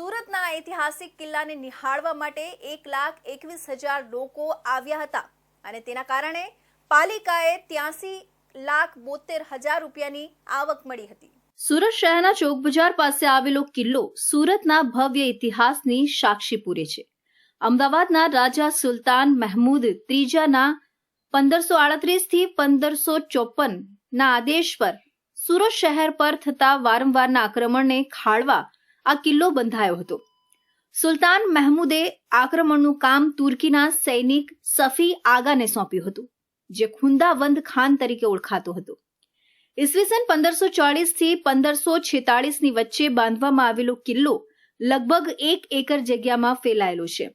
સુરતના ઐતિહાસિક કિલ્લાને નિહાળવા માટે એક લાખ એકવીસ હજાર લોકો આવ્યા હતા. અને તેના કારણે પાલિકાએ ત્યાસી લાખ બોતેર હજાર રૂપિયાની આવક મળી હતી. સુરત શહેરના ચોક પાસે આવેલો કિલ્લો સુરતના ભવ્ય ઇતિહાસની સાક્ષી પૂરે છે. અમદાવાદના રાજા સુલતાન મહેમૂદ ત્રીજાના પંદરસો આડત્રીસથી પંદરસો ચોપન ના આદેશ પર સુરત શહેર પર થતા વારંવારના આક્રમણને ખાળવા આ કિલ્લો બંધાયો હતો. સુલતાન મહેમૂદે આક્રમણનું કામ તુર્કીના સૈનિક સફી આગાને સોંપ્યું હતું, જે ખુંદાવંદ ખાન તરીકે ઓળખાતો હતો. ઈસવીસન પંદરસો ચોળીસથી પંદરસો છેતાળીસની વચ્ચે બાંધવામાં આવેલો કિલ્લો લગભગ એક એકર જગ્યામાં ફેલાયેલો છે.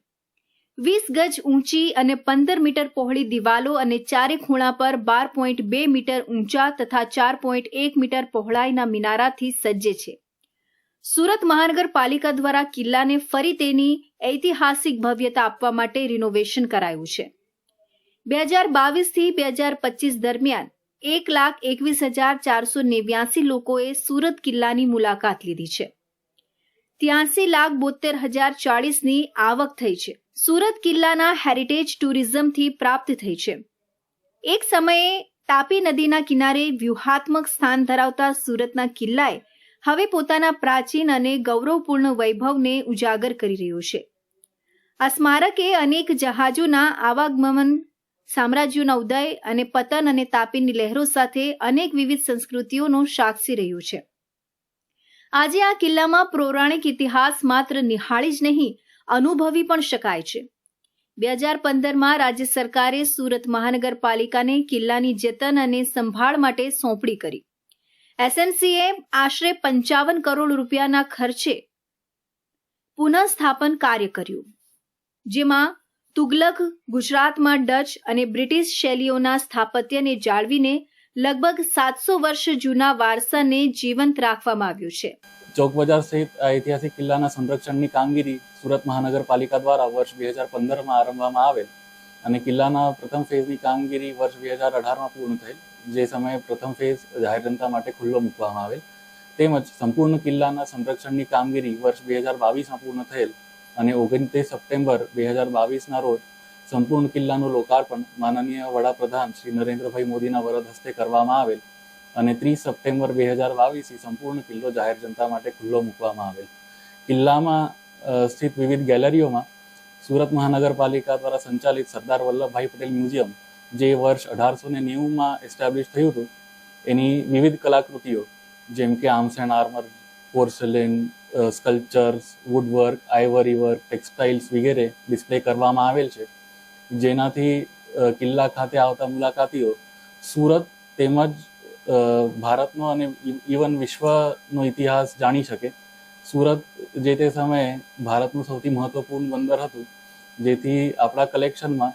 વીસ ગજ ઊંચી અને પંદર મીટર પહોળી દિવાલો અને ચારે ખૂણા પર બાર પોઈન્ટ બે મીટર ઊંચા તથા ચાર પોઈન્ટ એક મીટર પહોળાઈના મિનારાથી સજ્જ છે. સુરત મહાનગરપાલિકા દ્વારા કિલ્લાને ફરી તેની ઐતિહાસિક ભવ્યતા આપવા માટે રિનોવેશન કરાયું છે. બે હજાર બાવીસથી બે હજાર પચીસ દરમિયાન એક લાખ એકવીસ હજાર ચારસો નેવ્યાસી લોકોએ સુરત કિલ્લાની મુલાકાત લીધી છે. ત્યાસી લાખ બોતેર હજાર ચાળીસની આવક થઈ છે. સુરત કિલ્લાના હેરિટેજ ટુરિઝમથી પ્રાપ્ત થઈ છે. એક સમયે તાપી નદીના કિનારે વ્યૂહાત્મક સ્થાન ધરાવતા સુરતના કિલ્લાએ હવે પોતાના પ્રાચીન અને ગૌરવપૂર્ણ વૈભવને ઉજાગર કરી રહ્યો છે. આ સ્મારકે અનેક જહાજોના આવાગમન, સામ્રાજ્યોના ઉદય અને પતન અને તાપીની લહેરો સાથે અનેક વિવિધ સંસ્કૃતિઓનો સાક્ષી રહ્યું છે. આજે આ કિલ્લામાં પૌરાણિક ઇતિહાસ માત્ર નિહાળી જ નહીં, અનુભવી પણ શકાય છે. બે હજાર પંદરમાં રાજ્ય સરકારે સુરત મહાનગરપાલિકાને કિલ્લાની જતન અને સંભાળ માટે સોંપણી કરી. એસએમસીએ આશરે પંચાવન કરોડ રૂપિયાના ખર્ચે પુનઃસ્થાપન કાર્ય કર્યું. જેમાં તુગલક, ગુજરાતમાં ડચ અને બ્રિટિશ શૈલીઓના સ્થાપત્યને જાળવીને લગભગ સાતસો વર્ષ જૂના વારસાને જીવંત રાખવામાં આવ્યું છે. ચોક બજાર સહિત ઐતિહાસિક કિલ્લાના સંરક્ષણની કામગીરી સુરત મહાનગરપાલિકા દ્વારા વર્ષ બે હજાર પંદરમાં આરંભવામાં આવેલ. અને કિલ્લાના પ્રથમ ફેઝની કામગીરી વર્ષ બે હજાર અઢારમાં પૂર્ણ થયેલ, જે સમયે પ્રથમ ફેઝ જાહેર જનતા માટે ખુલ્લો મૂકવામાં આવેલ. તેમજ સંપૂર્ણ કિલ્લાના સંરક્ષણની કામગીરી વર્ષ બે હજાર બાવીસમાં પૂર્ણ થયેલ અને ઓગણત્રીસ સપ્ટેમ્બર બે હજાર બાવીસના રોજ સંપૂર્ણ કિલ્લાનું લોકાર્પણ માનનીય વડાપ્રધાન શ્રી નરેન્દ્રભાઈ મોદીના વરદ હસ્તે કરવામાં આવેલ અને ત્રીસ સપ્ટેમ્બર બે હજાર બાવીસથી સંપૂર્ણ કિલ્લો જાહેર જનતા માટે ખુલ્લો મૂકવામાં આવેલ. કિલ્લામાં સ્થિત વિવિધ ગેલેરીઓમાં સુરત મહાનગરપાલિકા દ્વારા સંચાલિત સરદાર વલ્લભભાઈ પટેલ મ્યુઝિયમ, જે વર્ષ અઢારસો ને નેવુંમાં એસ્ટાબ્લિશ થયું હતું, એની વિવિધ કલાકૃતિઓ, જેમ કે arms and armour porcelain sculptures woodwork ivory work textiles વગેરે ડિસ્પ્લે કરવામાં આવેલ છે. જેનાથી કિલ્લા ખાતે આવતા મુલાકાતીઓ સુરત તેમજ ભારતનો અને ઇવન વિશ્વનો ઇતિહાસ જાણી શકે. સુરત જે તે સમયે ભારતનું સૌથી મહત્વપૂર્ણ બંદર હતું, જેથી આપણા કલેક્શનમાં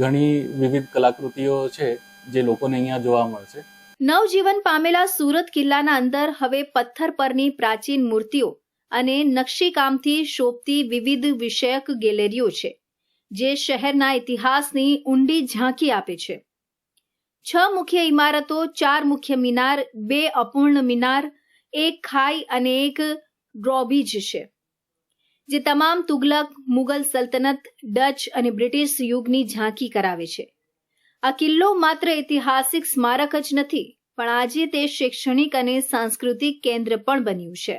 ઘણી વિવિધ કલાકૃતિઓ છે જે લોકોને અહીંયા જોવા મળશે. નવજીવન પામેલા સુરત કિલ્લાના અંદર હવે પથ્થર પરની પ્રાચીન મૂર્તિઓ અને નકશીકામથી શોભતી વિવિધ વિષયક ગેલેરીઓ છે, જે શહેરના ઇતિહાસની ઊંડી ઝાંકી આપે છે. છ મુખ્ય ઇમારતો, ચાર મુખ્ય મિનાર, બે અપૂર્ણ મિનાર, એક ખાઈ અને એક ડ્રોબીજ છે. જે તમામ તુગલક, મુગલ સલ્તનત, ડચ અને બ્રિટિશ યુગની ઝાંકી કરાવે છે. આ કિલ્લો માત્ર ઐતિહાસિક સ્મારક જ નથી, પણ આજે તે શૈક્ષણિક અને સાંસ્કૃતિક કેન્દ્ર પણ બન્યું છે.